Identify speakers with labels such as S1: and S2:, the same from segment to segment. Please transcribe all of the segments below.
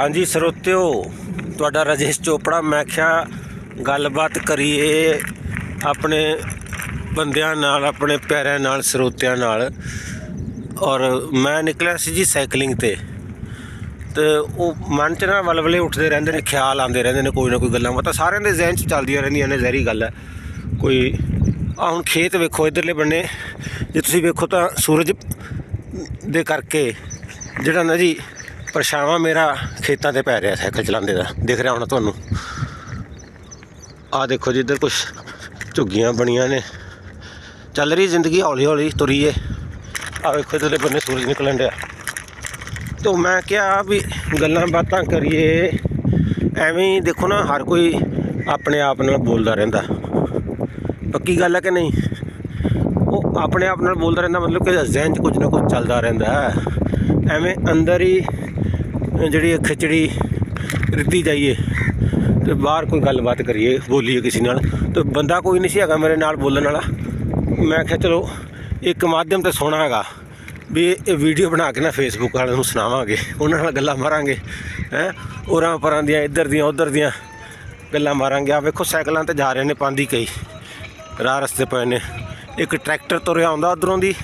S1: ਹਾਂਜੀ ਸਰੋਤਿਓ, ਤੁਹਾਡਾ ਰਜੇਸ਼ ਚੋਪੜਾ, ਮੈਂ ਕਿਹਾ ਗੱਲਬਾਤ ਕਰੀਏ ਆਪਣੇ ਬੰਦਿਆਂ ਨਾਲ, ਆਪਣੇ ਪਿਆਰਿਆਂ ਨਾਲ, ਸਰੋਤਿਆਂ ਨਾਲ। ਔਰ ਮੈਂ ਨਿਕਲਿਆ ਸੀ ਜੀ ਸਾਈਕਲਿੰਗ ਤੇ। ਤੇ ਉਹ ਮਨ ਚ ਨਾ ਵਲਵਲੇ ਉੱਠਦੇ ਰਹਿੰਦੇ ਨੇ, ਖਿਆਲ ਆਉਂਦੇ ਰਹਿੰਦੇ ਨੇ ਕੋਈ ਨਾ ਕੋਈ ਗੱਲਾਂ ਬਾਤਾਂ। ਸਾਰਿਆਂ ਦੇ ਜ਼ਿਹਨ ਚ ਚੱਲਦੀਆਂ ਰਹਿੰਦੀਆਂ ਨੇ, ਜ਼ਹਿਰੀ ਗੱਲ ਹੈ। ਕੋਈ ਆ ਹੁਣ ਖੇਤ ਵੇਖੋ, ਇਧਰਲੇ ਬੰਨੇ, ਜੇ ਤੁਸੀਂ ਵੇਖੋ ਤਾਂ ਸੂਰਜ ਦੇ ਕਰਕੇ ਜਿਹੜਾ ਨਾ ਜੀ ਪਰਛਾਵਾਂ ਮੇਰਾ ਖੇਤਾਂ ਤੇ ਪੈ ਰਿਹਾ ਸਾਈਕਲ ਚਲਾਉਂਦੇ ਦਾ। ਦਿਖ ਰਿਹਾ ਹੋਣਾ ਤੁਹਾਨੂੰ। ਆ ਦੇਖੋ ਜੀ, ਇੱਧਰ ਕੁਝ ਝੁੱਗੀਆਂ ਬਣੀਆਂ ਨੇ। ਚੱਲ ਰਹੀ ਜ਼ਿੰਦਗੀ ਹੌਲੀ ਹੌਲੀ ਤੁਰੀਏ ਆ ਵੇਖੋ ਇਧਰਲੇ ਬੰਨੇ ਸੂਰਜ ਨਿਕਲਣ ਡਿਆ। ਤੋ ਮੈਂ ਕਿਹਾ ਵੀ ਗੱਲਾਂ ਬਾਤਾਂ ਕਰੀਏ। ਐਵੇਂ ਹੀ ਦੇਖੋ ਨਾ, ਹਰ ਕੋਈ ਆਪਣੇ ਆਪ ਨਾਲ ਬੋਲਦਾ ਰਹਿੰਦਾ। ਪੱਕੀ ਗੱਲ ਹੈ ਕਿ ਨਹੀਂ? ਉਹ ਆਪਣੇ ਆਪ ਨਾਲ ਬੋਲਦਾ ਰਹਿੰਦਾ ਮਤਲਬ ਕਿ ਜ਼ਿਹਨ 'ਚ ਕੁਝ ਨਾ ਕੁਝ ਚੱਲਦਾ ਰਹਿੰਦਾ। ਹੈ ਐਵੇਂ ਅੰਦਰ ਹੀ ਜਿਹੜੀ ਖਿਚੜੀ ਰਿੱਧੀ ਜਾਈਏ ਤੇ ਬਾਹਰ ਕੋਈ ਗੱਲਬਾਤ ਕਰੀਏ, ਬੋਲੀਏ ਕਿਸੇ ਨਾਲ। ਤੇ ਬੰਦਾ ਕੋਈ ਨਹੀਂ ਸੀ ਹੈਗਾ ਮੇਰੇ ਨਾਲ ਬੋਲਣ ਵਾਲਾ। ਮੈਂ ਕਿਹਾ ਚਲੋ, ਇੱਕ ਮਾਧਿਅਮ ਤੇ ਸੋਹਣਾ ਹੈਗਾ ਵੀ ਇਹ ਵੀਡੀਓ ਬਣਾ ਕੇ ਨਾ ਫੇਸਬੁੱਕ ਵਾਲਿਆਂ ਨੂੰ ਸੁਣਾਵਾਂਗੇ, ਉਹਨਾਂ ਨਾਲ ਗੱਲਾਂ ਮਾਰਾਂਗੇ, ਹੈ? ਉਰਾਂ ਪਰਾਂ ਦੀਆਂ, ਇੱਧਰ ਦੀਆਂ, ਉੱਧਰ ਦੀਆਂ ਗੱਲਾਂ ਮਾਰਾਂਗੇ। ਆ ਵੇਖੋ, ਸਾਈਕਲਾਂ ਤੇ ਜਾ ਰਹੇ ਨੇ ਪਾਂਦੀ ਕਈ। ਰਾਹ ਰਸਤੇ ਪਏ ਨੇ। ਇੱਕ ਟਰੈਕਟਰ ਤੁਰਿਆ ਆਉਂਦਾ ਉਧਰੋਂ ਦੀ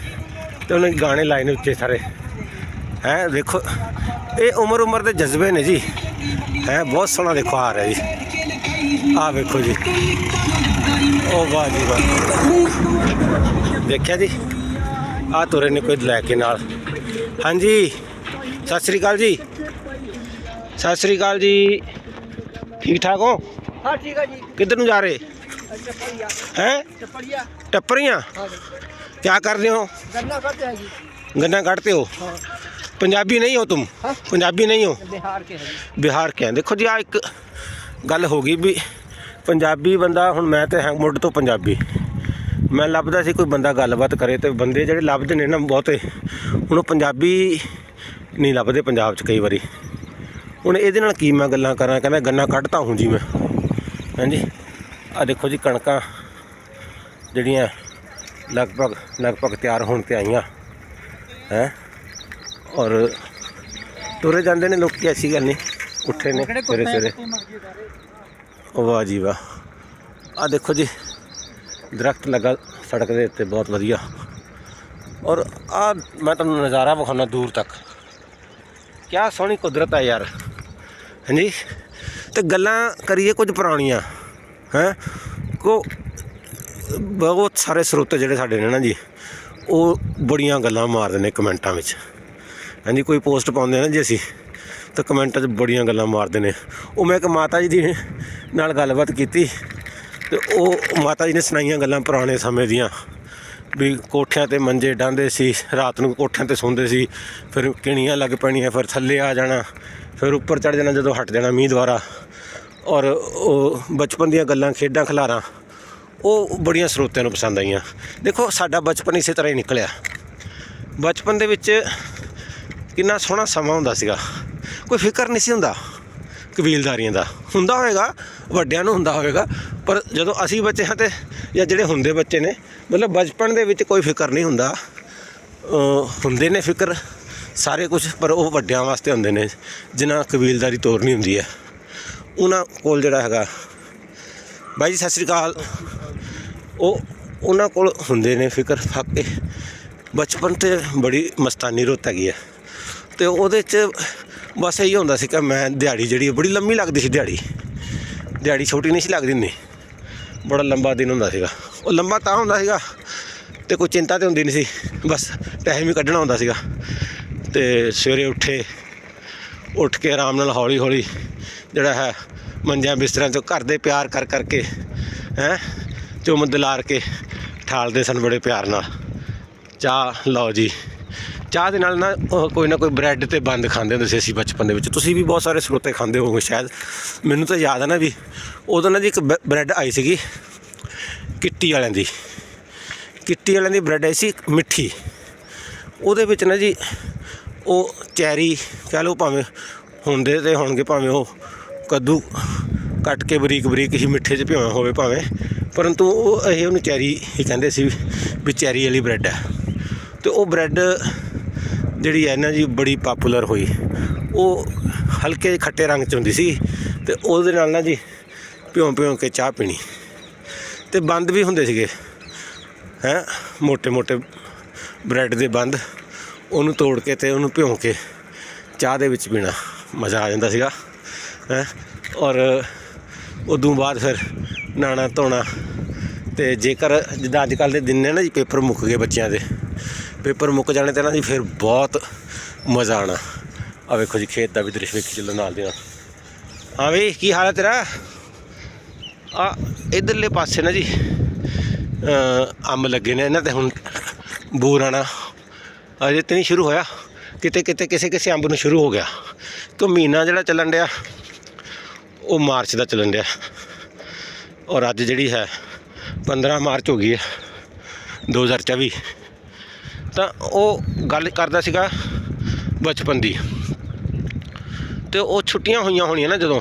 S1: ਤੇ ਉਹਨੇ ਗਾਣੇ ਲਾਏ ਨੇ ਉੱਚੇ ਸਾਰੇ। ਹੈ ਵੇਖੋ ਇਹ ਉਮਰ ਉਮਰ ਦੇ ਜਜ਼ਬੇ ਨੇ ਜੀ। ਹੈ ਬਹੁਤ ਸੋਹਣਾ ਦੇਖੋ ਆ ਰਿਹਾ ਜੀ। ਆ ਵੇਖੋ ਜੀ। ਉਹ ਵਾਹ ਜੀ ਵਾਹ। ਦੇਖਿਆ ਜੀ? ਆ ਤੁਰੇ ਨੇ ਕੋਈ ਲੈ ਕੇ ਨਾਲ। ਹਾਂਜੀ ਸਤਿ ਸ੍ਰੀ ਅਕਾਲ ਜੀ। ਸਤਿ ਸ੍ਰੀ ਅਕਾਲ ਜੀ। ਠੀਕ ਠਾਕ ਹੋ?
S2: ਹਾਂ ਠੀਕ ਆ ਜੀ।
S1: ਕਿੱਧਰ ਨੂੰ ਜਾ ਰਹੇ? ਹੈ? ਟੱਪਰੀਆਂ? ਟੱਪਰੀਆਂ
S2: ਕੀ ਕਰਦੇ ਹੋ? ਗੰਨਾ
S1: ਕੱਢਦੇ ਹਾਂ ਜੀ।
S2: ਗੰਨਾ
S1: ਕੱਢਦੇ ਹੋ। ਪੰਜਾਬੀ ਨਹੀਂ
S2: ਹੋ
S1: ਤੂੰ ਪੰਜਾਬੀ ਨਹੀਂ
S2: ਹੋ? ਬਿਹਾਰ ਕੇ ਹੈ
S1: ਬਿਹਾਰ ਕੇ ਹੈ। ਦੇਖੋ ਜੀ ਆ ਇੱਕ ਗੱਲ ਹੋ ਗਈ ਵੀ ਪੰਜਾਬੀ ਬੰਦਾ ਹੁਣ ਮੈਂ ਤੇ ਹਾਂ ਮੁੱਢ ਤੋਂ ਪੰਜਾਬੀ। ਮੈਂ ਲੱਭਦਾ ਸੀ ਕੋਈ ਬੰਦਾ ਗੱਲਬਾਤ ਕਰੇ ਤੇ ਬੰਦੇ ਜਿਹੜੇ ਲੱਭਦੇ ਨੇ ਨਾ ਬਹੁਤੇ ਹੁਣ ਉਹ ਪੰਜਾਬੀ ਨਹੀਂ ਲੱਭਦੇ ਪੰਜਾਬ 'ਚ ਕਈ ਵਾਰੀ। ਹੁਣ ਇਹਦੇ ਨਾਲ ਕੀ ਮੈਂ ਗੱਲਾਂ ਕਰਾਂ? ਕਹਿੰਦਾ ਗੰਨਾ ਕੱਢਤਾ ਹੂੰ ਜੀ ਮੈਂ। ਹਾਂਜੀ। ਆ ਦੇਖੋ ਜੀ ਕਣਕਾਂ ਜਿਹੜੀਆਂ ਲਗਭਗ ਲਗਭਗ ਤਿਆਰ ਹੋਣ ਤੇ ਆਈਆਂ। ਹੈ? ਔਰ ਤੁਰੇ ਜਾਂਦੇ ਨੇ ਲੋਕੀ ਐਸੀ ਗੱਲ ਨਹੀਂ। ਉੱਠੇ ਨੇ ਸਵੇਰੇ ਸਵੇਰੇ। ਵਾਹ ਜੀ ਵਾਹ। ਆ ਦੇਖੋ ਜੀ ਦਰਖਤ ਲੱਗਾ ਸੜਕ ਦੇ ਉੱਤੇ ਬਹੁਤ ਵਧੀਆ। ਔਰ ਆ ਮੈਂ ਤੁਹਾਨੂੰ ਨਜ਼ਾਰਾ ਵਿਖਾਉਣਾ ਦੂਰ ਤੱਕ। ਕਿਆ ਸੋਹਣੀ ਕੁਦਰਤ ਹੈ ਯਾਰ। ਹਾਂਜੀ? ਤੇ ਗੱਲਾਂ ਕਰੀਏ ਕੁਝ ਪੁਰਾਣੀਆਂ ਹੈ? ਕੋ ਬਹੁਤ ਸਾਰੇ ਸਰੋਤੇ ਜਿਹੜੇ ਸਾਡੇ ਨੇ ਨਾ ਜੀ ਉਹ ਬੜੀਆਂ ਗੱਲਾਂ ਮਾਰਦੇ ਨੇ ਕਮੈਂਟਾਂ ਵਿੱਚ। ਹਾਂਜੀ, ਕੋਈ ਪੋਸਟ ਪਾਉਂਦੇ ਆ ਨਾ ਜੀ ਅਸੀਂ, ਤਾਂ ਕਮੈਂਟਾਂ 'ਚ ਬੜੀਆਂ ਗੱਲਾਂ ਮਾਰਦੇ ਨੇ। ਉਹ ਮੈਂ ਇੱਕ ਮਾਤਾ ਜੀ ਦੀ ਨਾਲ ਗੱਲਬਾਤ ਕੀਤੀ, ਤੇ ਉਹ ਮਾਤਾ ਜੀ ਨੇ ਸੁਣਾਈਆਂ ਗੱਲਾਂ ਪੁਰਾਣੇ ਸਮੇਂ ਦੀਆਂ। ਵੀ ਕੋਠਿਆਂ ਤੇ ਮੰਜੇ ਡਾਂਦੇ ਸੀ, ਰਾਤ ਨੂੰ ਕੋਠਿਆਂ ਤੇ ਸੌਂਦੇ ਸੀ, ਫਿਰ ਕਿਣੀਆਂ ਲੱਗ ਪੈਣੀਆਂ, ਫਿਰ ਥੱਲੇ ਆ ਜਾਣਾ, ਫਿਰ ਉੱਪਰ ਚੜ ਜਾਣਾ, ਜਦੋਂ ਹਟ ਜਾਣਾ ਮੀਂਹ ਦੁਆਰਾ। ਔਰ ਉਹ ਬਚਪਨ ਦੀਆਂ ਗੱਲਾਂ ਖੇਡਾਂ ਖਿਲਾਰਾਂ, ਉਹ ਬੜੀਆਂ ਸਰੋਤਿਆਂ ਨੂੰ ਪਸੰਦ ਆਈਆਂ। ਦੇਖੋ, ਸਾਡਾ ਬਚਪਨ ਇਸੇ ਤਰ੍ਹਾਂ ਹੀ ਨਿਕਲਿਆ। ਬਚਪਨ ਦੇ ਵਿੱਚ ਕਿੰਨਾ ਸੋਹਣਾ ਸਮਾਂ ਹੁੰਦਾ ਸੀਗਾ। ਕੋਈ ਫਿਕਰ ਨਹੀਂ ਸੀ ਹੁੰਦਾ ਕਬੀਲਦਾਰੀਆਂ ਦਾ। ਹੁੰਦਾ ਹੋਵੇਗਾ, ਵੱਡਿਆਂ ਨੂੰ ਹੁੰਦਾ ਹੋਵੇਗਾ, ਪਰ ਜਦੋਂ ਅਸੀਂ ਬੱਚੇ ਹਾਂ ਤੇ ਜਾਂ ਜਿਹੜੇ ਹੁੰਦੇ ਬੱਚੇ ਨੇ, ਮਤਲਬ ਬਚਪਨ ਦੇ ਵਿੱਚ ਕੋਈ ਫਿਕਰ ਨਹੀਂ ਹੁੰਦਾ। ਹੁੰਦੇ ਨੇ ਫਿਕਰ ਸਾਰੇ ਕੁਝ ਪਰ ਉਹ ਵੱਡਿਆਂ ਵਾਸਤੇ ਹੁੰਦੇ ਨੇ, ਜਿਨ੍ਹਾਂ ਕਬੀਲਦਾਰੀ ਤੋਰਨੀ ਹੁੰਦੀ ਹੈ। ਉਹਨਾਂ ਕੋਲ ਜਿਹੜਾ ਹੈਗਾ, ਬਾਈ ਜੀ, ਸਤਿ ਸ੍ਰੀ ਅਕਾਲ। ਉਹ ਉਹਨਾਂ ਕੋਲ ਹੁੰਦੇ ਨੇ ਫਿਕਰ, ਫਾਕੇ ਬਚਪਨ ਤੇ ਬੜੀ ਮਸਤਾਨੀ ਰੁੱਤ ਹੈਗੀ ਹੈ। ਤੇ ਉਹਦੇ ਚ ਬਸ ਇਹੀ ਹੁੰਦਾ ਸੀ ਕਿ ਮੈਂ ਦਿਹਾੜੀ ਜਿਹੜੀ ਬੜੀ ਲੰਮੀ ਲੱਗਦੀ ਸੀ ਦਿਹਾੜੀ। ਦਿਹਾੜੀ ਛੋਟੀ ਨਹੀਂ ਸੀ ਲੱਗਦੀ ਹੁੰਦੀ ਬੜਾ ਲੰਬਾ ਦਿਨ ਹੁੰਦਾ ਸੀਗਾ। ਉਹ ਲੰਬਾ ਤਾਂ ਹੁੰਦਾ ਸੀਗਾ, ਤੇ ਕੋਈ ਚਿੰਤਾ ਤੇ ਹੁੰਦੀ ਨਹੀਂ ਸੀ। ਬਸ ਟਾਈਮ ਹੀ ਕੱਢਣਾ ਹੁੰਦਾ ਸੀਗਾ। ਤੇ ਸਵੇਰੇ ਉੱਠੇ, ਉੱਠ ਕੇ ਆਰਾਮ ਨਾਲ ਹੌਲੀ ਹੌਲੀ ਜਿਹੜਾ ਹੈ, ਮੰਜਿਆਂ ਬਿਸਤਰਿਆਂ ਤੋਂ ਘਰ ਦੇ ਪਿਆਰ ਕਰ ਕਰਕੇ, ਹੈ, ਚੁੰਮ ਦਿਲਾਰ ਕੇ ਠਾਲਦੇ ਸਨ ਬੜੇ ਪਿਆਰ ਨਾਲ। ਚਾਹ ਲਓ ਜੀ। ਚਾਹ ਦੇ ਨਾਲ ਨਾ ਉਹ ਕੋਈ ਨਾ ਕੋਈ ਬ੍ਰੈਡ ਤੇ ਬੰਦ ਖਾਂਦੇ ਹੁੰਦੇ ਸੀ ਅਸੀਂ ਬਚਪਨ ਦੇ ਵਿੱਚ। ਤੁਸੀਂ ਵੀ ਬਹੁਤ ਸਾਰੇ ਸਰੋਤੇ ਖਾਂਦੇ ਹੋਵੋਗੇ ਸ਼ਾਇਦ। ਮੈਨੂੰ ਤਾਂ ਯਾਦ ਹੈ ਨਾ ਵੀ ਉਦੋਂ ਨਾ ਜੀ ਇੱਕ ਬ, ਬ੍ਰੈਡ ਆਈ ਸੀਗੀ, ਕਿੱਟੀ ਵਾਲਿਆਂ ਦੀ। ਕਿੱਟੀ ਵਾਲਿਆਂ ਦੀ ਬ੍ਰੈਡ ਆਈ ਸੀ ਮਿੱਠੀ। ਉਹਦੇ ਵਿੱਚ ਨਾ ਜੀ ਉਹ ਚੈਰੀ ਕਹਿ ਲਓ ਭਾਵੇਂ ਹੁੰਦੇ ਤੇ ਹੋਣਗੇ, ਭਾਵੇਂ ਉਹ ਕੱਦੂ ਕੱਟ ਕੇ ਬਰੀਕ ਬਰੀਕ ਹੀ ਮਿੱਠੇ 'ਚ ਭਿਓਇਆ ਹੋਵੇ ਭਾਵੇਂ, ਪਰੰਤੂ ਉਹ ਇਹ ਉਹਨੂੰ ਚੈਰੀ ਹੀ ਕਹਿੰਦੇ ਸੀ ਵੀ ਚੈਰੀ ਵਾਲੀ ਬ੍ਰੈਡ ਹੈ। ਤੇ ਉਹ ਬ੍ਰੈਡ ਜਿਹੜੀ ਹੈ ਨਾ ਜੀ ਬੜੀ ਪਾਪੂਲਰ ਹੋਈ। ਉਹ ਹਲਕੇ ਖੱਟੇ ਰੰਗ 'ਚ ਹੁੰਦੀ ਸੀ ਤੇ ਉਹਦੇ ਨਾਲ ਨਾ ਜੀ ਪਿਉਂ ਪਿਉਂ ਕੇ ਚਾਹ ਪੀਣੀ। ਤੇ ਬੰਦ ਵੀ ਹੁੰਦੇ ਸੀਗੇ। ਹੈ ਮੋٹے-ਮੋٹے ਬ੍ਰੈਡ ਦੇ ਬੰਦ। ਉਹਨੂੰ ਤੋੜ ਕੇ ਤੇ ਉਹਨੂੰ ਭਿਉਂ ਕੇ ਚਾਹ ਦੇ ਵਿੱਚ ਪੀਣਾ। ਮਜ਼ਾ ਆ ਜਾਂਦਾ ਸੀਗਾ। ਹੈ, ਔਰ ਉਦੋਂ ਬਾਅਦ ਫਿਰ ਨਾਣਾ ਧੋਣਾ ਤੇ ਜੇਕਰ ਜਿੱਦਾਂ ਅੱਜ ਕੱਲ ਦੇ ਦਿਨ ਨੇ ਨਾ ਜੀ ਪੇਪਰ ਮੁੱਕ ਗਏ ਬੱਚਿਆਂ ਦੇ। ਪੇਪਰ ਮੁੱਕ ਜਾਣੇ ਤੇ ਨਾ ਜੀ ਫਿਰ ਬਹੁਤ ਮਜ਼ਾ ਆਣਾ। ਆ ਵੇਖੋ ਜੀ, ਖੇਤ ਦਾ ਵੀ ਦ੍ਰਿਸ਼ ਵੇਖੀ ਚੱਲੋ ਨਾਲ ਦੇ ਨਾਲ। ਹਾਂ ਵੀ, ਕੀ ਹਾਲ ਹੈ ਤੇਰਾ? ਆ, ਇਧਰਲੇ ਪਾਸੇ ਨਾ ਜੀ ਅੰਬ ਲੱਗੇ ਨੇ, ਇਹਨਾਂ ਤੇ ਹੁਣ ਬੂਰ ਆਣਾ। ਅਜੇ ਤੇ ਨਹੀਂ ਸ਼ੁਰੂ ਹੋਇਆ। ਕਿਤੇ ਕਿਤੇ ਕਿਸੇ ਕਿਸੇ ਅੰਬ ਨੂੰ ਸ਼ੁਰੂ ਹੋ ਗਿਆ। ਕਿਉਂ ਮਹੀਨਾ ਜਿਹੜਾ ਚੱਲਣ ਡਿਆ, ਉਹ ਮਾਰਚ ਦਾ ਚੱਲਣ ਡਿਆ। ਔਰ ਅੱਜ ਜਿਹੜੀ ਹੈ 15 ਮਾਰਚ ਹੋ ਗਈ ਹੈ 2024 ਤਾਂ ਉਹ ਗੱਲ ਕਰਦਾ ਸੀਗਾ ਬਚਪਨ ਦੀ। ਤੇ ਉਹ ਛੁੱਟੀਆਂ ਹੋਈਆਂ ਹੋਣੀਆਂ ਨਾ ਜਦੋਂ।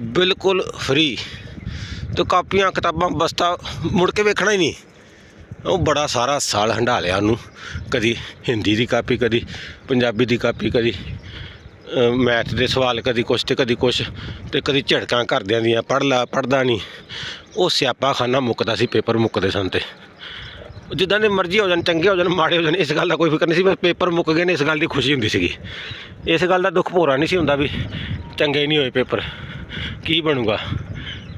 S1: ਬਿਲਕੁਲ ਫ੍ਰੀ ਤੇ ਕਾਪੀਆਂ, ਕਿਤਾਬਾਂ, ਬਸਤਾ ਮੁੜ ਕੇ ਵੇਖਣਾ ਹੀ ਨਹੀਂ। ਉਹ ਬੜਾ ਸਾਰਾ ਸਾਲ ਹੰਡਾ ਲਿਆ ਉਹਨੂੰ। ਕਦੀ ਹਿੰਦੀ ਦੀ ਕਾਪੀ, ਕਦੀ ਪੰਜਾਬੀ ਦੀ ਕਾਪੀ, ਕਦੀ ਮੈਥ ਦੇ ਸਵਾਲ, ਕਦੀ ਕੁਛ ਤੇ ਕਦੀ ਕੁਛ। ਤੇ ਕਦੀ ਝੜਕਾਂ ਘਰਦਿਆਂ ਦੀਆਂ ਪੜ ਲਾ ਪੜਦਾ ਨਹੀਂ। ਉਹ ਸਿਆਪਾ ਖਾਨਾ ਮੁੱਕਦਾ ਸੀ, ਪੇਪਰ ਮੁੱਕਦੇ ਸਨ ਤੇ। ਜਿੱਦਾਂ ਦੇ ਮਰਜ਼ੀ ਹੋ ਜਾਣ, ਚੰਗੇ ਹੋ ਜਾਣ, ਮਾੜੇ ਹੋ ਜਾਣ, ਇਸ ਗੱਲ ਦਾ ਕੋਈ ਫਿਕਰ ਨਹੀਂ ਸੀ, ਬਸ ਪੇਪਰ ਮੁੱਕ ਗਏ ਨੇ, ਇਸ ਗੱਲ ਦੀ ਖੁਸ਼ੀ ਹੁੰਦੀ ਸੀਗੀ। ਇਸ ਗੱਲ ਦਾ ਦੁੱਖ ਭੋਰਾ ਨਹੀਂ ਸੀ ਹੁੰਦਾ ਵੀ ਚੰਗੇ ਨਹੀਂ ਹੋਏ ਪੇਪਰ, ਕੀ ਬਣੂਗਾ?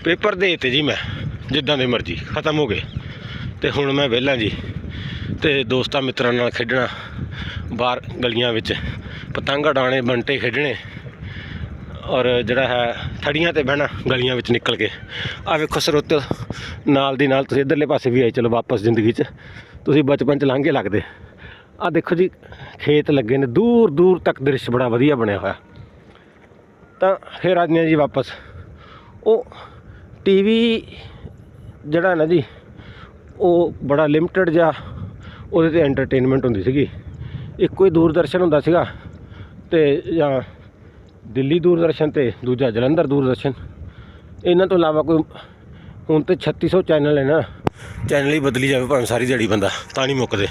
S1: ਪੇਪਰ ਦੇ ਤੇ ਜੀ ਮੈਂ, ਜਿੱਦਾਂ ਦੇ ਮਰਜ਼ੀ, ਖਤਮ ਹੋ ਗਏ। ਤੇ ਹੁਣ ਮੈਂ ਵਿਹਲਾ ਜੀ, ਤੇ ਦੋਸਤਾਂ ਮਿੱਤਰਾਂ ਨਾਲ ਖੇਡਣਾ, ਬਾਹਰ ਗਲੀਆਂ ਵਿੱਚ, ਪਤੰਗ ਉਡਾਣੇ ਬੰਟੇ ਖੇਡਣੇ ਔਰ ਜਿਹੜਾ ਹੈ ਥੜੀਆਂ ਤੇ ਬਹਿਣਾ ਗਲੀਆਂ ਵਿੱਚ ਨਿਕਲ ਕੇ। ਆ ਵੇਖੋ ਸਰੋਤ, ਨਾਲ ਦੀ ਨਾਲ ਤੁਸੀਂ ਇਧਰਲੇ ਪਾਸੇ ਵੀ ਆਏ, ਚਲੋ ਵਾਪਸ ਜ਼ਿੰਦਗੀ 'ਚ। ਤੁਸੀਂ ਬਚਪਨ 'ਚ ਲਾਂਘੇ ਲੱਗਦੇ। ਆ ਦੇਖੋ ਜੀ, ਖੇਤ ਲੱਗੇ ਨੇ ਦੂਰ ਦੂਰ ਤੱਕ ਦ੍ਰਿਸ਼ ਬੜਾ ਵਧੀਆ ਬਣਿਆ ਹੋਇਆ। ਤਾਂ ਫਿਰ ਆਜਨੇ ਜੀ ਵਾਪਸ। ਉਹ ਟੀਵੀ ਜਿਹੜਾ ਨਾ ਜੀ, ਉਹ ਬੜਾ ਲਿਮਟਿਡ ਜਿਹਾ, ਉਹਦੇ ਤੇ ਐਂਟਰਟੇਨਮੈਂਟ ਹੁੰਦੀ ਸੀਗੀ। ਇੱਕੋ ਹੀ ਦੂਰਦਰਸ਼ਨ ਹੁੰਦਾ ਸੀਗਾ ਤੇ ਜਾਂ ਦਿੱਲੀ ਦੂਰਦਰਸ਼ਨ ਤੇ ਦੂਜਾ ਜਲੰਧਰ ਦੂਰਦਰਸ਼ਨ। ਇਹਨਾਂ ਤੋਂ ਇਲਾਵਾ ਕੋਈ ਹੁਣ ਤੇ 3600 ਚੈਨਲ ਹੈ ਨਾ। ਚੈਨਲ ਹੀ ਬਦਲੀ ਜਾਵੇ ਭਾਵੇਂ ਸਾਰੀ ਦਿਹਾੜੀ ਬੰਦਾ, ਤਾਂ ਨਹੀਂ ਮੁੱਕਦੇ।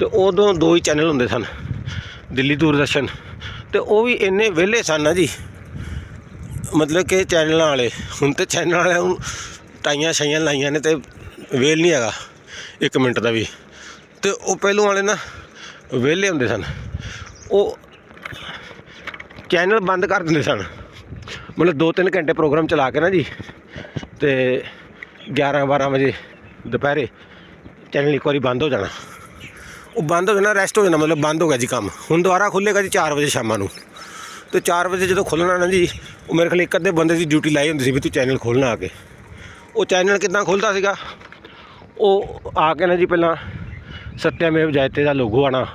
S1: ਤੇ ਉਦੋਂ ਦੋ ਹੀ ਚੈਨਲ ਹੁੰਦੇ ਸਨ, ਦਿੱਲੀ ਦੂਰਦਰਸ਼ਨ। ਤੇ ਉਹ ਵੀ ਇੰਨੇ ਵਿਹਲੇ ਸਨ ਨਾ ਜੀ। ਮਤਲਬ ਕਿ ਚੈਨਲਾਂ ਵਾਲੇ, ਹੁਣ ਤੇ ਚੈਨਲ ਵਾਲਿਆਂ ਨੂੰ ਟਾਈਆਂ ਛਾਈਆਂ ਲਾਈਆਂ ਨੇ ਤੇ ਵੇਲ ਨਹੀਂ ਹੈਗਾ, ਇੱਕ ਮਿੰਟ ਦਾ ਵੀ। ਤੇ ਉਹ ਪਹਿਲੋਂ ਵਾਲੇ ਨਾ ਵਿਹਲੇ ਹੁੰਦੇ ਸਨ। ਉਹ ਚੈਨਲ ਬੰਦ ਕਰ ਦਿੰਦੇ ਸਨ। ਮਤਲਬ 2-3 ਘੰਟੇ ਪ੍ਰੋਗਰਾਮ ਚਲਾ ਕੇ ਨਾ ਜੀ, ਤੇ 11-12 ਵਜੇ ਦੁਪਹਿਰੇ ਚੈਨਲ ਇੱਕ ਵਾਰੀ ਬੰਦ ਹੋ ਜਾਣਾ। ਉਹ ਬੰਦ ਹੋ ਜਾਣਾ ਰੈਸਟ ਹੋ ਜਾਣਾ, ਮਤਲਬ ਬੰਦ ਹੋ ਗਿਆ ਜੀ ਕੰਮ। ਹੁਣ ਦੁਬਾਰਾ ਖੁੱਲੇਗਾ ਜੀ 4 ਵਜੇ ਸ਼ਾਮਾਂ ਨੂੰ। ਤੇ 4 ਵਜੇ ਜਦੋਂ ਖੁੱਲਣਾ ਨਾ ਜੀ, ਉਹ ਮੇਰੇ ਖਿਆਲ ਇੱਕ ਅੱਧੇ ਬੰਦੇ ਦੀ ਡਿਊਟੀ ਲਾਈ ਹੁੰਦੀ ਸੀ ਵੀ ਤੂੰ ਚੈਨਲ ਖੋਲਣਾ ਆ ਕੇ। ਉਹ ਚੈਨਲ ਕਿੱਦਾਂ ਖੁੱਲਦਾ ਸੀਗਾ, ਉਹ ਆ ਕੇ ਨਾ ਜੀ ਪਹਿਲਾਂ ਸਤਿਆਮੇਵ ਜਾਇਤੇ ਦਾ ਲੋਗੋ ਆਣਾ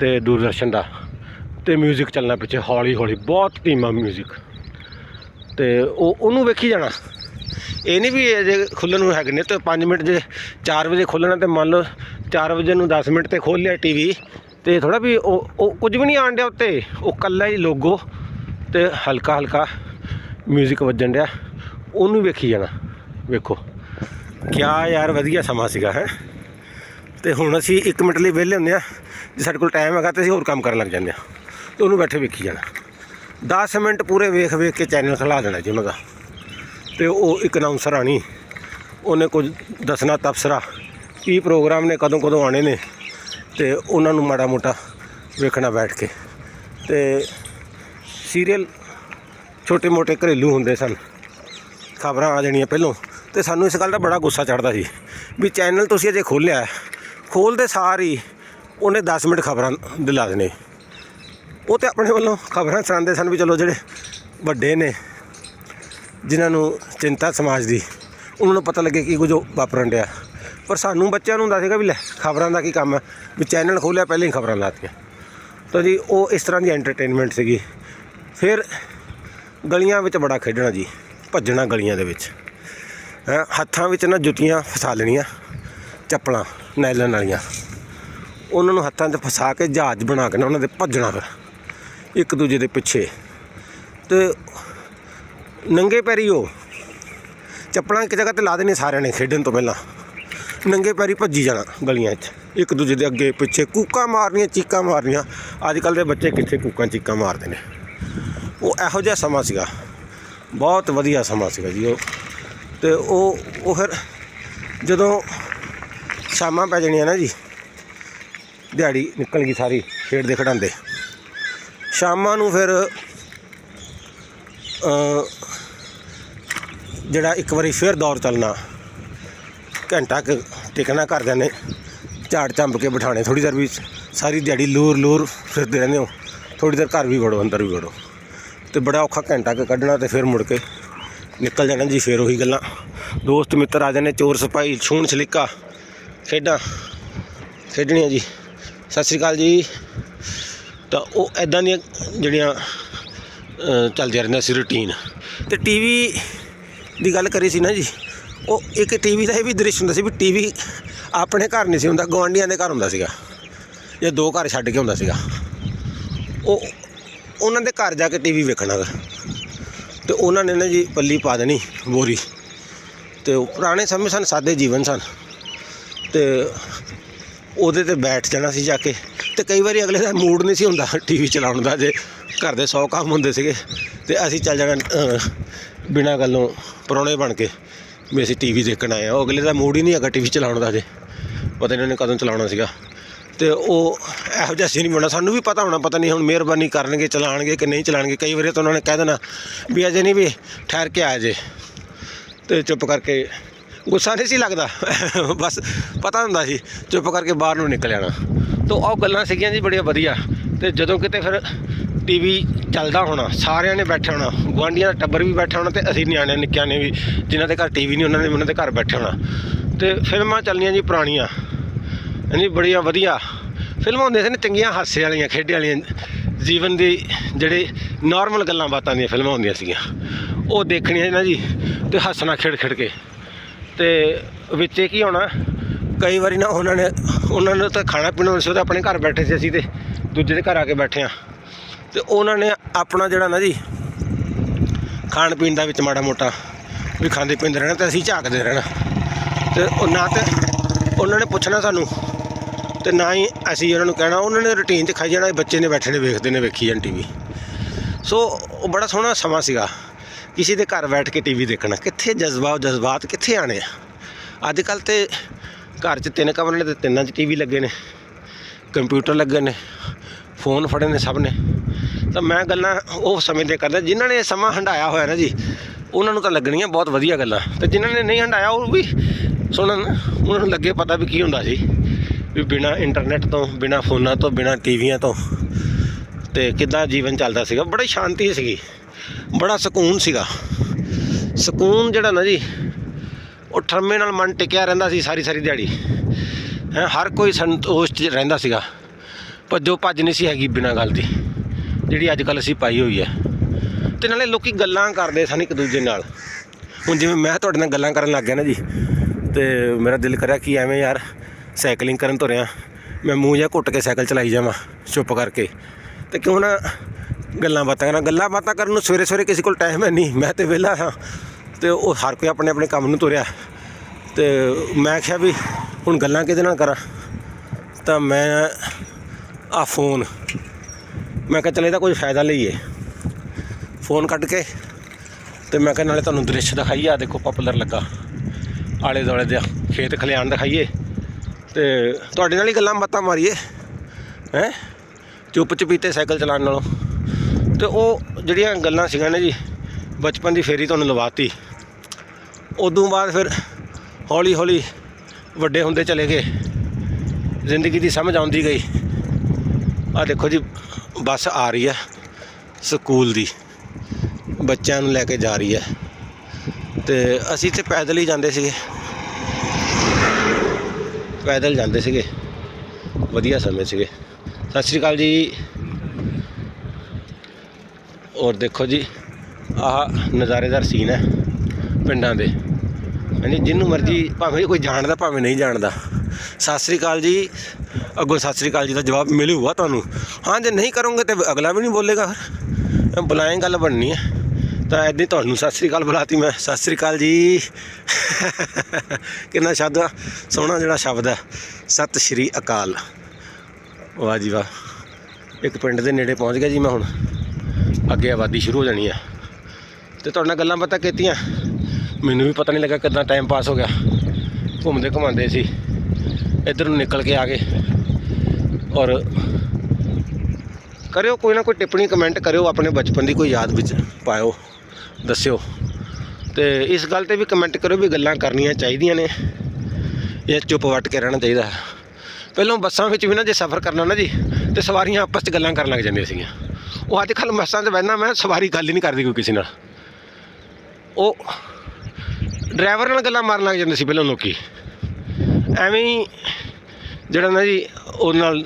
S1: ਤੇ ਦੂਰਦਰਸ਼ਨ ਦਾ। ਤੇ 뮤직 ਚੱਲਣਾ ਪਿੱਛੇ ਹੌਲੀ ਹੌਲੀ ਬਹੁਤ ਧੀਮਾ 뮤직 ਤੇ ਉਹ ਉਹਨੂੰ ਵੇਖੀ ਜਾਣਾ ਇਹ ਨਹੀਂ ਵੀ ਇਹ ਜੇ ਖੁੱਲਣ ਨੂੰ ਹੈਗੇ ਨੇ ਤੇ 5 ਮਿੰਟ ਜੇ 4 ਵਜੇ ਖੋਲਣਾ ਤੇ ਮੰਨ ਲਓ 4 ਵਜੇ ਨੂੰ 10 ਮਿੰਟ ਤੇ ਖੋਲ ਲਿਆ ਟੀਵੀ ਤੇ ਥੋੜਾ ਵੀ ਉਹ ਉਹ ਕੁਝ ਵੀ ਨਹੀਂ ਆਣ ਡਿਆ ਉੱਤੇ ਉਹ ਕੱਲਾ ਹੀ ਲੋਗੋ ਤੇ ਹਲਕਾ ਹਲਕਾ 뮤직 ਵੱਜਣ ਡਿਆ ਉਹਨੂੰ ਵੇਖੀ ਜਾਣਾ ਵੇਖੋ ਕਿਆ ਯਾਰ ਵਧੀਆ ਸਮਾਂ ਸੀਗਾ ਹੈ ਤੇ ਹੁਣ ਅਸੀਂ 1 ਮਿੰਟ ਲਈ ਵਿਹਲੇ ਹੁੰਦੇ ਆ ਜੇ ਸਾਡੇ ਕੋਲ ਟਾਈਮ ਹੈਗਾ ਤੇ ਅਸੀਂ ਹੋਰ ਕੰਮ ਕਰਨ ਲੱਗ ਜਾਂਦੇ ਆ ਤੇ ਉਹਨੂੰ ਬੈਠੇ ਵੇਖੀ ਜਾਣਾ। 10 ਮਿੰਟ ਪੂਰੇ ਵੇਖ ਵੇਖ ਕੇ ਚੈਨਲ ਖਲਾ ਦੇਣਾ ਜੀ ਉਹਨਾਂ ਦਾ। ਤੇ ਉਹ ਇੱਕ ਅਨਾਉਂਸਰ ਆਣੀ ਉਹਨੇ ਕੁਝ ਦੱਸਣਾ ਤਬਸਰਾ, ਕੀ ਪ੍ਰੋਗਰਾਮ ਨੇ, ਕਦੋਂ ਕਦੋਂ ਆਣੇ ਨੇ, ਤੇ ਉਹਨਾਂ ਨੂੰ ਮਾੜਾ ਮੋਟਾ ਵੇਖਣਾ ਬੈਠ ਕੇ। ਤੇ ਸੀਰੀਅਲ ਛੋਟੇ ਮੋਟੇ ਘਰੇਲੂ ਹੁੰਦੇ ਸਨ। ਖਬਰਾਂ ਆ ਜਾਣੀਆਂ ਪਹਿਲੋਂ, ਤੇ ਸਾਨੂੰ ਇਸ ਗੱਲ ਦਾ ਬੜਾ ਗੁੱਸਾ ਚੜਦਾ ਸੀ ਵੀ ਚੈਨਲ ਤੁਸੀਂ ਅਜੇ ਖੋਲ੍ਹਿਆ ਖੋਲਦੇ ਸਾਰ ਹੀ ਉਹਨੇ 10 ਮਿੰਟ ਖਬਰਾਂ ਦਿਲਾ ਦੇਣੇ। ਉਹ ਤੇ ਆਪਣੇ ਵੱਲੋਂ ਖਬਰਾਂ ਸੁਣਾਉਂਦੇ ਸਨ ਵੀ ਚਲੋ ਜਿਹੜੇ ਵੱਡੇ ਨੇ, ਜਿਨ੍ਹਾਂ ਨੂੰ ਚਿੰਤਾ ਸਮਾਜ ਦੀ, ਉਹਨਾਂ ਨੂੰ ਪਤਾ ਲੱਗੇ ਕੀ ਕੁਝ ਵਾਪਰਨ ਡਿਆ। ਪਰ ਸਾਨੂੰ ਬੱਚਿਆਂ ਨੂੰ ਹੁੰਦਾ ਸੀਗਾ ਵੀ ਲੈ, ਖਬਰਾਂ ਦਾ ਕੀ ਕੰਮ ਹੈ? ਵੀ ਚੈਨਲ ਖੋਲ੍ਹਿਆ ਪਹਿਲਾਂ ਹੀ ਖਬਰਾਂ ਲਾਤੀਆਂ। ਤਾਂ ਜੀ, ਉਹ ਇਸ ਤਰ੍ਹਾਂ ਦੀ ਐਂਟਰਟੇਨਮੈਂਟ ਸੀਗੀ। ਫਿਰ ਗਲੀਆਂ ਵਿੱਚ ਬੜਾ ਖੇਡਣਾ ਜੀ, ਭੱਜਣਾ ਗਲੀਆਂ ਦੇ ਵਿੱਚ। ਹੈਂ, ਹੱਥਾਂ ਵਿੱਚ ਨਾ ਜੁੱਤੀਆਂ ਫਸਾ ਲੈਣੀਆਂ, ਚੱਪਲਾਂ, ਨਾਇਲਨ ਵਾਲੀਆਂ। ਉਹਨਾਂ ਨੂੰ ਹੱਥਾਂ 'ਚ ਫਸਾ ਕੇ ਜਹਾਜ਼ ਬਣਾ ਕੇ ਨਾ ਉਹਨਾਂ ਦੇ ਭੱਜਣਾ ਫਿਰ। ਇੱਕ ਦੂਜੇ ਦੇ ਪਿੱਛੇ। ਤੇ ਨੰਗੇ ਪੈਰੀ ਉਹ ਚੱਪਲਾਂ ਇੱਕ ਜਗ੍ਹਾ ਤੇ ਲਾ ਦੇਣੇ ਸਾਰਿਆਂ ਨੇ ਖੇਡਣ ਤੋਂ ਪਹਿਲਾਂ। ਨੰਗੇ ਪੈਰੀ ਭੱਜੀ ਜਾਣਾ ਗਲੀਆਂ 'ਚ। ਇੱਕ ਦੂਜੇ ਦੇ ਅੱਗੇ ਪਿੱਛੇ ਕੂਕਾਂ ਮਾਰਨੀਆਂ, ਚੀਕਾਂ ਮਾਰਨੀਆਂ। ਅੱਜ ਕੱਲ ਦੇ ਬੱਚੇ ਕਿੱਥੇ ਕੂਕਾਂ, ਚੀਕਾਂ ਮਾਰਦੇ ਨੇ? ਉਹ ਇਹੋ ਜਿਹਾ ਸਮਾਂ ਸੀਗਾ। ਬਹੁਤ ਵਧੀਆ ਸਮਾਂ ਸੀਗਾ ਜੀ ਉਹ। ਤੇ ਉਹ ਉਹ ਫਿਰ ਜਦੋਂ ਸ਼ਾਮਾਂ ਪੈ ਜਾਣੀਆਂ ਨਾ ਜੀ, ਦਿਹਾੜੀ ਨਿਕਲ ਗਈ ਸਾਰੀ ਖੇਡਦੇ ਖਡਾਉਂਦੇ ਸ਼ਾਮਾਂ ਨੂੰ ਫਿਰ ਜਿਹੜਾ ਇੱਕ ਵਾਰੀ ਫਿਰ ਦੌਰ ਚੱਲਣਾ। ਘੰਟਾ ਕੁ ਟਿਕਣਾ ਘਰਦਿਆਂ ਨੇ, ਝਾੜ ਝੰਬ ਕੇ ਬਿਠਾਣੇ ਥੋੜੀ ਦੇਰ ਵੀ ਸਾਰੀ ਦਿਹਾੜੀ ਲੂਰ ਲੂਰ ਫਿਰਦੇ ਰਹਿੰਦੇ ਹੋ। ਥੋੜੀ ਦੇਰ ਘਰ ਵੀ ਵੜੋ, ਅੰਦਰ ਵੀ ਵੜੋ। ਤੇ ਬੜਾ ਔਖਾ ਘੰਟਾ ਕੁ ਕੱਢਣਾ ਤੇ ਫਿਰ ਮੁੜ ਕੇ ਨਿਕਲ ਜਾਣਾ ਜੀ, ਫਿਰ ਉਹੀ ਗੱਲਾਂ। ਦੋਸਤ ਮਿੱਤਰ ਆ ਜਾਣੇ ਚੋਰ, ਸਿਪਾਹੀ ਛੂਣ ਛਲਿੱਕਾ ਖੇਡਾਂ। ਖੇਡਣੀਆਂ ਜੀ। ਸਤਿ ਸ੍ਰੀ ਅਕਾਲ ਜੀ। ਤਾਂ ਉਹ ਐਦਾਂ ਦੀਆਂ ਜਿਹੜੀਆਂ ਚੱਲਦੀਆਂ ਰਹਿੰਦੀਆਂ ਸੀ ਰੂਟੀਨ ਤੇ ਟੀਵੀ ਦੀ ਗੱਲ ਕਰੀ ਸੀ ਨਾ ਜੀ, ਉਹ ਇੱਕ ਟੀਵੀ ਦਾ ਇਹ ਵੀ ਦ੍ਰਿਸ਼ ਹੁੰਦਾ ਸੀ ਵੀ ਟੀਵੀ ਆਪਣੇ ਘਰ ਨਹੀਂ ਸੀ ਹੁੰਦਾ ਗਵਾਂਢੀਆਂ ਦੇ ਘਰ ਹੁੰਦਾ ਸੀਗਾ। ਜਾਂ ਦੋ ਘਰ ਛੱਡ ਕੇ ਹੁੰਦਾ ਸੀਗਾ। ਉਹ ਉਹਨਾਂ ਦੇ ਘਰ ਜਾ ਕੇ ਟੀਵੀ ਵੇਖਣਾ ਗਾ। ਤੇ ਉਹਨਾਂ ਨੇ ਨਾ ਜੀ ਪੱਲੀ ਪਾ ਦੇਣੀ ਬੋਰੀ। ਤੇ ਪੁਰਾਣੇ ਸਮੇਂ ਸਨ, ਸਾਦੇ ਜੀਵਨ ਸਨ। ਤੇ ਉਹਦੇ ਤੇ ਬੈਠ ਜਾਣਾ ਸੀ ਜਾ ਕੇ। ਤੇ ਕਈ ਵਾਰੀ ਅਗਲੇ ਦਾ ਮੂਡ ਨਹੀਂ ਸੀ ਹੁੰਦਾ ਟੀਵੀ ਚਲਾਉਣ ਦਾ, ਜੇ ਘਰ ਦੇ 100 ਕੰਮ ਹੁੰਦੇ ਸੀਗੇ। ਤੇ ਅਸੀਂ ਚੱਲ ਜਾਣਾ ਬਿਨਾਂ ਗੱਲੋਂ ਪਰੌਣੇ ਬਣ ਕੇ ਵੀ ਅਸੀਂ ਟੀਵੀ ਦੇਖਣ ਆਏ ਆ ਉਹ ਅਗਲੇ ਦਾ ਮੂਡ ਹੀ ਨਹੀਂ ਹੈਗਾ ਟੀਵੀ ਚਲਾਉਣ ਦਾ ਜੇ। ਪਤਾ ਨਹੀਂ ਉਹਨੇ ਕਦੋਂ ਚਲਾਉਣਾ ਸੀਗਾ। ਤੇ ਉਹ ਇਹੋ ਜਿਹਾ ਸੀ ਨਹੀਂ ਬਣਾ। ਸਾਨੂੰ ਵੀ ਪਤਾ ਹੋਣਾ, ਪਤਾ ਨਹੀਂ ਹੁਣ ਮਿਹਰਬਾਨੀ ਕਰਨਗੇ ਚਲਾਣਗੇ ਕਿ ਨਹੀਂ ਚਲਾਣਗੇ ਕਈ ਵਾਰੀ ਤਾਂ ਉਹਨਾਂ ਨੇ ਕਹਿ ਦੇਣਾ ਵੀ ਅਜੇ ਨਹੀਂ ਵੀ ਠਹਿਰ ਕੇ ਆ ਜੇ। ਤੇ ਚੁੱਪ ਕਰਕੇ ਗੁੱਸਾ ਨਹੀਂ ਸੀ ਲੱਗਦਾ। ਬਸ ਪਤਾ ਹੁੰਦਾ ਸੀ, ਚੁੱਪ ਕਰਕੇ ਬਾਹਰ ਨੂੰ ਨਿਕਲ ਜਾਣਾ। ਤਾਂ ਉਹ ਗੱਲਾਂ ਸੀਗੀਆਂ ਜੀ ਬੜੀਆਂ ਵਧੀਆ। ਤੇ ਜਦੋਂ ਕਿਤੇ ਫਿਰ ਟੀਵੀ ਚੱਲਦਾ ਹੋਣਾ, ਸਾਰਿਆਂ ਨੇ ਬੈਠੇ ਹੋਣਾ, ਗੁਆਂਢੀਆਂ ਦਾ ਟੱਬਰ ਵੀ ਬੈਠਾ ਹੋਣਾ ਤੇ ਅਸੀਂ ਨਿਆਣੇ ਨਿੱਕਿਆਂ ਨੇ ਵੀ, ਜਿਨ੍ਹਾਂ ਦੇ ਘਰ ਟੀਵੀ ਨਹੀਂ, ਉਹਨਾਂ ਨੇ ਉਹਨਾਂ ਦੇ ਘਰ ਬੈਠੇ ਹੋਣਾ। ਤੇ ਫਿਲਮਾਂ ਚੱਲਣੀਆਂ ਜੀ ਪੁਰਾਣੀਆਂ। ਹਾਂਜੀ ਬੜੀਆਂ ਵਧੀਆ। ਫਿਲਮਾਂ ਹੁੰਦੀਆਂ ਸੀ ਨਾ, ਚੰਗੀਆਂ ਹਾਸੇ ਵਾਲੀਆਂ, ਖੇਡੇ ਵਾਲੀਆਂ। ਜੀਵਨ ਦੀ ਜਿਹੜੇ ਨਾਰਮਲ ਗੱਲਾਂ ਬਾਤਾਂ ਦੀਆਂ ਫਿਲਮਾਂ ਹੁੰਦੀਆਂ ਸੀਗੀਆਂ, ਉਹ ਦੇਖਣੀਆਂ ਨਾ ਜੀ, ਤੇ ਹੱਸਣਾ ਖੇਡ ਖੇਡ ਕੇ। ਤੇ ਵਿੱਚੇ ਕੀ ਹੋਣਾ? ਕਈ ਵਾਰੀ ਨਾ ਉਹਨਾਂ ਨੇ, ਉਹਨਾਂ ਨੂੰ ਤਾਂ ਖਾਣਾ ਪੀਣਾ ਸੀ ਉਹ ਤਾਂ ਆਪਣੇ ਘਰ ਬੈਠੇ ਸੀ ਅਸੀਂ ਤੇ ਦੂਜੇ ਦੇ ਘਰ ਆ ਕੇ ਬੈਠੇ ਆ ਤੇ ਉਹਨਾਂ ਨੇ ਆਪਣਾ ਜਿਹੜਾ ਨਾ ਜੀ, ਖਾਣ ਪੀਣ ਦਾ ਵਿੱਚ ਮਾੜਾ ਮੋਟਾ ਵੀ ਖਾਂਦੇ ਪੀਂਦੇ ਰਹਿਣਾ ਤੇ ਅਸੀਂ ਝਾਕਦੇ ਰਹਿਣਾ। ਤੇ ਉਹ ਨਾ ਤੇ ਉਹਨਾਂ ਨੇ ਪੁੱਛਣਾ ਸਾਨੂੰ ਤੇ ਨਾ ਹੀ ਅਸੀਂ ਉਹਨਾਂ ਨੂੰ ਕਹਿਣਾ, ਉਹਨਾਂ ਨੇ ਰੁਟੀਨ 'ਚ ਖਾਈ ਜਾਣਾ ਬੱਚੇ ਨੇ ਬੈਠੇ ਨੇ ਵੇਖਦੇ ਨੇ, ਵੇਖੀ ਜਾਣ ਟੀਵੀ ਸੋ ਉਹ ਬੜਾ ਸੋਹਣਾ ਸਮਾਂ ਸੀਗਾ। ਕਿਸੇ ਦੇ ਘਰ ਬੈਠ ਕੇ ਟੀਵੀ ਦੇਖਣਾ, ਕਿੱਥੇ ਜਜ਼ਬਾ ਉਹ ਜਜ਼ਬਾਤ ਕਿੱਥੇ ਆਣੇ ਆ? ਅੱਜ ਕੱਲ ਤੇ ਘਰ 'ਚ ਤਿੰਨ ਕਮਰੇ ਨੇ ਤੇ ਤਿੰਨਾਂ 'ਚ ਟੀਵੀ ਲੱਗੇ ਨੇ, ਕੰਪਿਊਟਰ ਲੱਗੇ ਨੇ, ਫੋਨ ਫੜੇ ਨੇ ਸਭ ਨੇ। ਤਾਂ ਮੈਂ ਗੱਲਾਂ ਉਹ ਸਮੇਂ ਦੇ ਕਰਦਾ, ਜਿਨ੍ਹਾਂ ਨੇ ਸਮਾਂ ਹੰਡਾਇਆ ਹੋਇਆ ਨਾ ਜੀ, ਉਹਨਾਂ ਨੂੰ ਤਾਂ ਲੱਗਣੀਆਂ ਬਹੁਤ ਵਧੀਆ ਗੱਲਾਂ। ਤੇ ਜਿਨ੍ਹਾਂ ਨੇ ਨਹੀਂ ਹੰਡਾਇਆ, ਉਹ ਵੀ ਸੁਣਨ, ਉਹਨਾਂ ਨੂੰ ਲੱਗੇ ਪਤਾ ਵੀ ਕੀ ਹੁੰਦਾ ਸੀ, ਵੀ ਬਿਨਾ ਇੰਟਰਨੈਟ ਤੋਂ, ਬਿਨਾ ਫੋਨਾਂ ਤੋਂ, ਬਿਨਾ ਟੀਵੀਆਂ ਤੋਂ, ਤੇ ਕਿੱਦਾਂ ਜੀਵਨ ਚੱਲਦਾ ਸੀਗਾ। ਬੜੀ ਸ਼ਾਂਤੀ ਸੀਗੀ। ਬੜਾ ਸਕੂਨ ਸੀਗਾ। ਸਕੂਨ ਜਿਹੜਾ ਨਾ ਜੀ, ਉਹ ਠਰਮੇ ਨਾਲ ਮਨ ਟਿਕਿਆ ਰਹਿੰਦਾ ਸੀ ਸਾਰੀ ਸਾਰੀ ਦਿਹਾੜੀ। ਹੈਂ, ਹਰ ਕੋਈ ਸੰਤੋਸ਼ 'ਚ ਰਹਿੰਦਾ ਸੀਗਾ। ਭੱਜੋ ਭੱਜ ਨਹੀਂ ਸੀ ਹੈਗੀ ਬਿਨਾਂ ਗੱਲ ਦੀ, ਜਿਹੜੀ ਅੱਜ ਕੱਲ ਅਸੀਂ ਪਾਈ ਹੋਈ ਹੈ। ਤੇ ਨਾਲੇ ਲੋਕੀ ਗੱਲਾਂ ਕਰਦੇ ਸਨ ਇੱਕ ਦੂਜੇ ਨਾਲ। ਹੁਣ ਜਿਵੇਂ ਮੈਂ ਤੁਹਾਡੇ ਨਾਲ ਗੱਲਾਂ ਕਰਨ ਲੱਗ ਗਿਆ ਨਾ ਜੀ, ਤੇ ਮੇਰਾ ਦਿਲ ਕਰਿਆ ਕਿ ਐਵੇਂ ਯਾਰ ਸਾਈਕਲਿੰਗ ਕਰਨ ਤੁਰਿਆ, ਮੈਂ ਮੂੰਹ ਜਿਹਾ ਘੁੱਟ ਕੇ ਸਾਈਕਲ ਚਲਾਈ ਜਾਵਾਂ, ਚੁੱਪ ਕਰਕੇ। ਤੇ ਕਿਉਂ ਨਾ ਗੱਲਾਂ ਬਾਤਾਂ ਕਰਾਂ ਗੱਲਾਂ ਬਾਤਾਂ ਕਰਨ ਨੂੰ ਸਵੇਰੇ ਸਵੇਰੇ ਕਿਸੇ ਕੋਲ ਟਾਈਮ ਹੈ ਨਹੀਂ। ਮੈਂ ਤੇ ਵਿਹਲਾ ਹਾਂ। ਤੇ ਉਹ ਹਰ ਕੋਈ ਆਪਣੇ ਆਪਣੇ ਕੰਮ ਨੂੰ ਤੁਰਿਆ। ਤੇ ਮੈਂ ਕਿਹਾ ਵੀ ਹੁਣ ਗੱਲਾਂ ਕਿਹਦੇ ਨਾਲ ਕਰਾਂ? ਤਾਂ ਮੈਂ ਆ ਫੋਨ ਮੈਂ ਕਿਹਾ ਚੱਲ ਇਹਦਾ ਕੋਈ ਫਾਇਦਾ ਲਈਏ। ਫੋਨ ਕੱਢ ਕੇ ਤੇ ਮੈਂ ਕਿਹਾ ਨਾਲੇ ਤੁਹਾਨੂੰ ਦ੍ਰਿਸ਼ ਦਿਖਾਈਏ ਆ ਦੇਖੋ ਪਪੂਲਰ ਲੱਗਾ। ਆਲੇ ਦੁਆਲੇ ਦੇ ਖੇਤ ਖਲਿਆਣ ਦਿਖਾਈਏ। ਤੇ ਤੁਹਾਡੇ ਨਾਲ ਹੀ ਗੱਲਾਂ ਬਾਤਾਂ ਮਾਰੀਏ। ਹੈ? ਚੁੱਪ ਚਪੀਤੇ ਸਾਈਕਲ ਚਲਾਉਣ ਨਾਲੋਂ। ਤੇ ਉਹ ਜਿਹੜੀਆਂ ਗੱਲਾਂ ਸੀਗੀਆਂ ਨੇ ਜੀ, ਬਚਪਨ ਦੀ ਫੇਰੀ ਤੁਹਾਨੂੰ ਲਵਾਤੀ। ਉਦੋਂ ਬਾਅਦ ਫਿਰ ਹੌਲੀ ਹੌਲੀ ਵੱਡੇ ਹੁੰਦੇ ਚਲੇ ਗਏ। ਜ਼ਿੰਦਗੀ ਦੀ ਸਮਝ ਆਉਂਦੀ ਗਈ। ਆ ਦੇਖੋ ਜੀ, ਬੱਸ ਆ ਰਹੀ ਹੈ ਸਕੂਲ ਦੀ। ਬੱਚਿਆਂ ਨੂੰ ਲੈ ਕੇ ਜਾ ਰਹੀ ਹੈ। ਤੇ ਅਸੀਂ ਤੇ ਪੈਦਲ ਹੀ ਜਾਂਦੇ ਸੀਗੇ। ਪੈਦਲ ਜਾਂਦੇ ਸੀਗੇ। ਵਧੀਆ ਸਮੇਂ ਸੀਗੇ। ਸਤਿ ਸ਼੍ਰੀ ਅਕਾਲ ਜੀ। ਔਰ ਦੇਖੋ ਜੀ, ਆਹ ਨਜ਼ਾਰੇਦਾਰ ਸੀਨ ਹੈ ਪਿੰਡਾਂ ਦੇ। ਹਾਂਜੀ ਜਿਹਨੂੰ ਮਰਜ਼ੀ, ਭਾਵੇਂ ਕੋਈ ਜਾਣਦਾ, ਭਾਵੇਂ ਨਹੀਂ ਜਾਣਦਾ। ਸਤਿ ਸ਼੍ਰੀ ਅਕਾਲ ਜੀ। ਅੱਗੋਂ ਸਤਿ ਸ਼੍ਰੀ ਅਕਾਲ ਜੀ ਦਾ ਜਵਾਬ ਮਿਲੂਗਾ ਤੁਹਾਨੂੰ। ਹਾਂ, ਜੇ ਨਹੀਂ ਕਰੋਗੇ ਤੇ ਅਗਲਾ ਵੀ ਨਹੀਂ ਬੋਲੇਗਾ ਫਿਰ। ਬੁਲਾਏ ਗੱਲ ਬਣਨੀ ਹੈ। ਤਾਂ ਐਦਾਂ ਹੀ ਤੁਹਾਨੂੰ ਸਤਿ ਸ੍ਰੀ ਅਕਾਲ ਬੁਲਾਤੀ ਮੈਂ। ਸਤਿ ਸ੍ਰੀ ਅਕਾਲ ਜੀ। ਕਿੰਨਾ ਸ਼ਬਦ ਆ? ਸੋਹਣਾ ਜਿਹੜਾ ਸ਼ਬਦ ਹੈ। ਸਤਿ ਸ੍ਰੀ ਅਕਾਲ। ਵਾਹ ਜੀ ਵਾਹ। ਇੱਕ ਪਿੰਡ ਦੇ ਨੇੜੇ ਪਹੁੰਚ ਗਿਆ ਜੀ ਮੈਂ ਹੁਣ। ਅੱਗੇ ਆਬਾਦੀ ਸ਼ੁਰੂ ਹੋ ਜਾਣੀ ਆ। ਤੇ ਤੁਹਾਡੇ ਨਾਲ ਗੱਲਾਂ ਬਾਤਾਂ ਕੀਤੀਆਂ। ਮੈਨੂੰ ਵੀ ਪਤਾ ਨਹੀਂ ਲੱਗਾ ਕਿੱਦਾਂ ਟਾਈਮ ਪਾਸ ਹੋ ਗਿਆ। ਘੁੰਮਦੇ ਘੁਮਾਉਂਦੇ ਸੀ। ਇੱਧਰ ਨੂੰ ਨਿਕਲ ਕੇ ਆ ਗਏ। ਔਰ ਕਰਿਓ ਕੋਈ ਨਾ ਕੋਈ ਟਿੱਪਣੀ ਕਮੈਂਟ ਕਰਿਓ ਆਪਣੇ ਬਚਪਨ ਦੀ ਕੋਈ ਯਾਦ ਵਿੱਚ ਪਾਇਓ, ਦੱਸਿਓ। ਤੇ ਇਸ ਗੱਲ ਤੇ ਵੀ ਕਮੈਂਟ ਕਰਿਓ ਵੀ ਗੱਲਾਂ ਕਰਨੀਆਂ ਚਾਹੀਦੀਆਂ ਨੇ। ਇਹ ਚੁੱਪ ਵੱਟ ਕੇ ਰਹਿਣਾ ਚਾਹੀਦਾ। ਹੈ ਪਹਿਲਾਂ ਬੱਸਾਂ ਵਿੱਚ ਵੀ ਨਾ ਜੇ ਸਫ਼ਰ ਕਰਨਾ ਨਾ ਜੀ, ਤੇ ਸਵਾਰੀਆਂ ਆਪਸ 'ਚ ਗੱਲਾਂ ਕਰਨ ਲੱਗ ਜਾਂਦੀਆਂ ਸੀਗੀਆਂ। ਉਹ ਅੱਜ ਕੱਲ੍ਹ ਬੱਸਾਂ 'ਚ ਬਹਿਣਾ ਮੈਂ, ਸਵਾਰੀ ਗੱਲ ਹੀ ਨਹੀਂ ਕਰਦੀ ਕੋਈ ਕਿਸੇ ਨਾਲ। ਉਹ ਡਰਾਈਵਰ ਨਾਲ ਗੱਲਾਂ ਮਾਰਨ ਲੱਗ ਜਾਂਦੇ ਸੀ ਪਹਿਲਾਂ ਲੋਕੀ। ਐਵੇਂ ਹੀ ਜਿਹੜਾ ਨਾ ਜੀ, ਉਹ ਨਾਲ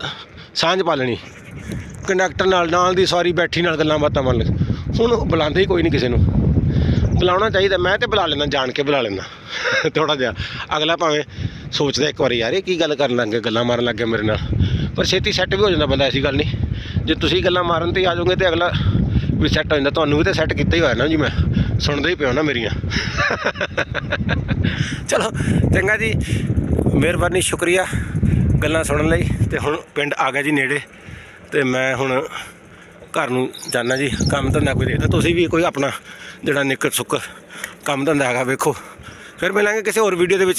S1: ਸਾਂਝ ਪਾ ਲੈਣੀ। ਕੰਡਕਟਰ ਨਾਲ ਨਾਲ ਦੀ ਸਵਾਰੀ ਬੈਠੀ ਨਾਲ ਗੱਲਾਂ ਬਾਤਾਂ ਮੰਨ ਲੈ ਹੁਣ ਉਹ ਬੁਲਾਉਂਦੇ ਹੀ ਕੋਈ ਨਹੀਂ ਕਿਸੇ ਨੂੰ। ਬੁਲਾਉਣਾ ਚਾਹੀਦਾ, ਮੈਂ ਤੇ ਬੁਲਾ ਲੈਂਦਾ, ਜਾਣ ਕੇ ਬੁਲਾ ਲੈਂਦਾ। ਥੋੜਾ ਜਿਹਾ, ਅਗਲਾ ਭਾਵੇਂ ਸੋਚਦਾ ਇੱਕ ਵਾਰੀ, ਯਾਰ ਇਹ ਕੀ ਗੱਲ ਕਰਨ ਲੱਗ ਗਏ ਗੱਲਾਂ ਮਾਰਨ ਲੱਗ ਗਿਆ ਮੇਰੇ ਨਾਲ। ਪਰ ਛੇਤੀ ਸੈੱਟ ਵੀ ਹੋ ਜਾਂਦਾ ਬੰਦਾ, ਐਸੀ ਗੱਲ ਨਹੀਂ। ਜੇ ਤੁਸੀਂ ਗੱਲਾਂ ਮਾਰਨ ਤੇ ਆ ਜਾਓਗੇ ਤੇ ਅਗਲਾ ਵੀ ਸੈੱਟ ਹੋ ਜਾਂਦਾ। ਤੁਹਾਨੂੰ ਵੀ ਤਾਂ ਸੈੱਟ ਕੀਤਾ ਹੀ ਹੋਇਆ ਨਾ ਜੀ ਮੈਂ। ਸੁਣਦਾ ਹੀ ਪਿਆ ਨਾ ਮੇਰੀਆਂ। ਚਲੋ, ਚੰਗਾ ਜੀ। ਮਿਹਰਬਾਨੀ, ਸ਼ੁਕਰੀਆ ਗੱਲਾਂ ਸੁਣਨ ਲਈ। ਤੇ ਹੁਣ ਪਿੰਡ ਆ ਗਿਆ ਜੀ ਨੇੜੇ। ਤੇ ਮੈਂ ਹੁਣ ਘਰ ਨੂੰ ਜਾਣਾ ਜੀ। ਕੰਮ ਧੰਦਾ ਕੋਈ ਦੇਖਦਾ। ਤੁਸੀਂ ਵੀ ਕੋਈ ਆਪਣਾ ਜਿਹੜਾ ਨਿੱਕਰ ਸੁੱਕਰ ਕੰਮ ਧੰਦਾ ਹੈਗਾ, ਵੇਖੋ। ਫਿਰ ਮਿਲਾਂਗੇ ਕਿਸੇ ਹੋਰ ਵੀਡੀਓ ਦੇ ਵਿੱਚ।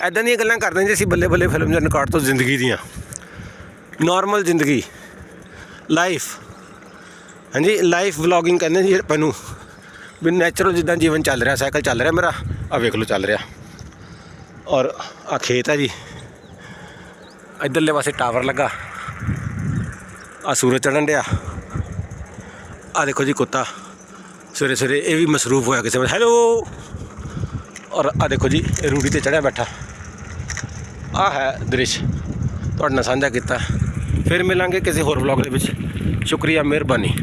S1: ਐਦਾਂ ਦੀਆਂ ਗੱਲਾਂ ਕਰਦੇ ਹਾਂ ਜੀ ਅਸੀਂ ਬੱਲੇ ਬੱਲੇ ਫਿਲਮ ਦੇ ਰਿਕਾਰਡ ਤੋਂ ਜ਼ਿੰਦਗੀ ਦੀਆਂ। ਨਾਰਮਲ ਜ਼ਿੰਦਗੀ। ਲਾਈਫ ਹਾਂਜੀ ਲਾਈਫ ਵਲੌਗਿੰਗ ਕਹਿੰਦੇ ਜੀ ਆਪਾਂ ਨੂੰ। ਵੀ ਨੈਚੁਰਲ ਜਿੱਦਾਂ ਜੀਵਨ ਚੱਲ ਰਿਹਾ ਸਾਈਕਲ ਚੱਲ ਰਿਹਾ ਮੇਰਾ ਆ ਵੇਖ ਲਓ ਚੱਲ ਰਿਹਾ। ਔਰ ਆ ਖੇਤ ਹੈ ਜੀ। ਇਧਰਲੇ ਪਾਸੇ ਟਾਵਰ ਲੱਗਾ। ਆ ਸੂਰਜ ਚੜ੍ਹਨ ਡਿਆ। ਆ ਦੇਖੋ ਜੀ ਕੁੱਤਾ। ਸਵੇਰੇ ਸਵੇਰੇ ਇਹ ਵੀ ਮਸਰੂਫ ਹੋਇਆ ਕਿਸੇ ਵੇਲੇ। ਹੈਲੋ ਔਰ ਆ ਦੇਖੋ ਜੀ, ਇਹ ਰੂੜੀ ਤੇ ਚੜਿਆ ਬੈਠਾ। ਆ ਹੈ ਦ੍ਰਿਸ਼। ਤੁਹਾਡੇ ਨਾਲ ਸਾਂਝਾ ਕੀਤਾ। ਫਿਰ ਮਿਲਾਂਗੇ ਕਿਸੇ ਹੋਰ ਵਲੌਗ ਦੇ ਵਿੱਚ। ਸ਼ੁਕਰੀਆ ਮਿਹਰਬਾਨੀ।